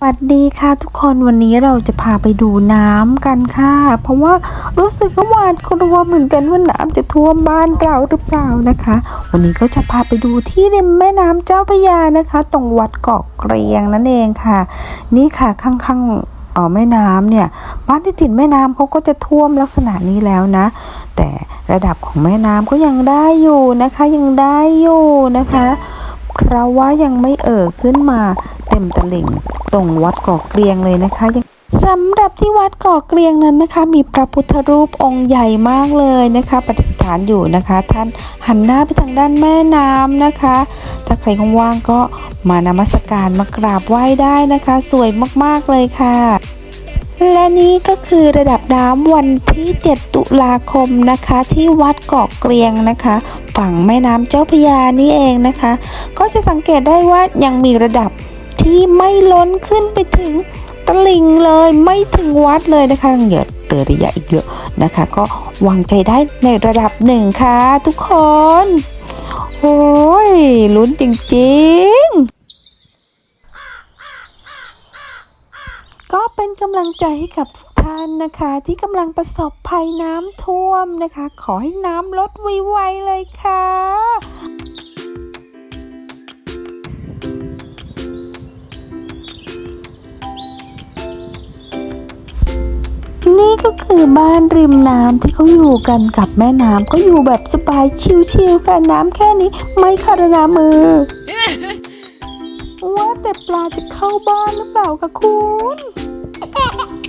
สวัสดีค่ะทุกคนวันนี้เราจะพาไปดูน้ำกันค่ะ เพราะว่ารู้สึกว่าหวาดกลัวเหมือนกันว่าน้ำจะท่วมบ้านเราหรือเปล่านะคะ วันนี้ก็จะพาไปดูที่ริมแม่น้ำเจ้าพระยานะคะ ตรงวัดเกาะเกรียงนั่นเองค่ะ นี่ค่ะข้างๆเออแม่น้ำเนี่ยบ้านที่ติดแม่น้ำเขาก็จะท่วมลักษณะนี้แล้วนะ แต่ระดับของแม่น้ำก็ยังได้อยู่นะคะ ยังได้อยู่นะคะ เพราะว่ายังไม่เอ่อขึ้นมาเต็มตลิ่งตรงวัดเกาะเกรียงเลยนะคะยังสำหรับที่วัดเกาะเกรียงนั้นนะคะ มีพระพุทธรูปองค์ใหญ่มากเลยนะคะประดิษฐานอยู่นะคะ ท่านหันหน้าไปทางด้านแม่น้ำนะคะ ถ้าใครว่างๆก็มานมัสการมากราบไหว้ได้นะคะ สวยมากๆเลยค่ะ และนี่ก็คือระดับน้ำวันที่ 7 ตุลาคมนะคะ ที่วัดเกาะเกรียงนะคะ ฝั่งแม่น้ำเจ้าพยานี่เองนะคะ ก็จะสังเกตได้ว่ายังมีระดับที่ไม่ล้นขึ้นไปถึงตลิ่งเลยไม่ถึงวัดเลยนะคะยังเหลือเรือระยะอีกเยอะนะคะ ก็วางใจได้ในระดับหนึ่งค่ะทุกคนโอ้ยลุ้นจริงๆ ก็ เป็นกำลังใจให้กับทุกท่านนะคะ ที่กำลังประสบภัยน้ำท่วมนะคะ ขอให้น้ำลดไวๆเลยค่ะ นี่ก็คือบ้านริมน้ำที่เขาอยู่กันกับแม่น้ำก็อยู่แบบสบายชิวๆค่ะน้ำแค่นี้ไม่คารนามือว่าแต่ปลาจะเข้าบ้านหรือเปล่าคะคุณ 哈 哈